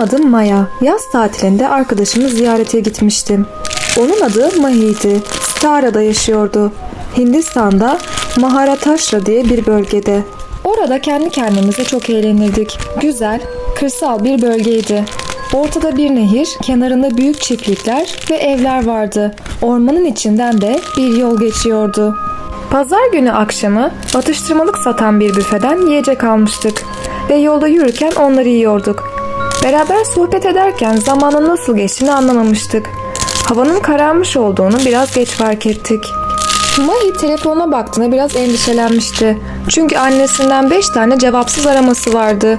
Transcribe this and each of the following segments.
adım Maya. Yaz tatilinde arkadaşımı ziyarete gitmiştim. Onun adı Mahi'ydi. Stara'da yaşıyordu. Hindistan'da Maharashtra diye bir bölgede. Orada kendi kendimize çok eğlenirdik. Güzel, kırsal bir bölgeydi. Ortada bir nehir, kenarında büyük çiftlikler ve evler vardı. Ormanın içinden de bir yol geçiyordu. Pazar günü akşamı atıştırmalık satan bir büfeden yiyecek almıştık ve yolda yürürken onları yiyorduk. Beraber sohbet ederken zamanın nasıl geçtiğini anlamamıştık. Havanın kararmış olduğunu biraz geç fark ettik. Mahi telefona baktığında biraz endişelenmişti. Çünkü annesinden 5 tane cevapsız araması vardı.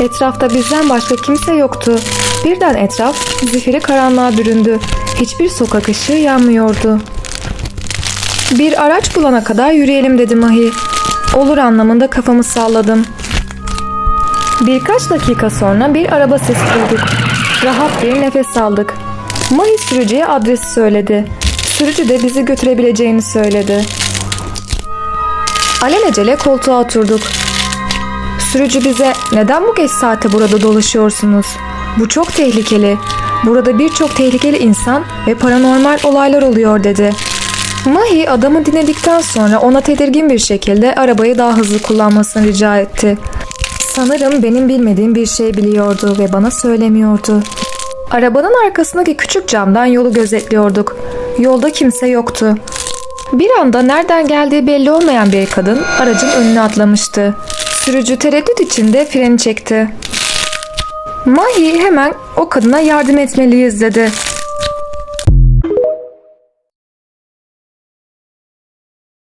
Etrafta bizden başka kimse yoktu. Birden etraf zifiri karanlığa büründü. Hiçbir sokak ışığı yanmıyordu. Bir araç bulana kadar yürüyelim dedi Mahi. Olur anlamında kafamı salladım. Birkaç dakika sonra bir araba sesi duyduk. Rahat bir nefes aldık. Mahi sürücüye adresi söyledi. Sürücü de bizi götürebileceğini söyledi. Alelacele koltuğa oturduk. Sürücü bize neden bu geç saate burada dolaşıyorsunuz? Bu çok tehlikeli. Burada birçok tehlikeli insan ve paranormal olaylar oluyor dedi. Mahi adamı dinledikten sonra ona tedirgin bir şekilde arabayı daha hızlı kullanmasını rica etti. Sanırım benim bilmediğim bir şey biliyordu ve bana söylemiyordu. Arabanın arkasındaki küçük camdan yolu gözetliyorduk. Yolda kimse yoktu. Bir anda nereden geldiği belli olmayan bir kadın aracın önüne atlamıştı. Sürücü tereddüt içinde freni çekti. Mahi hemen o kadına yardım etmeliyiz dedi.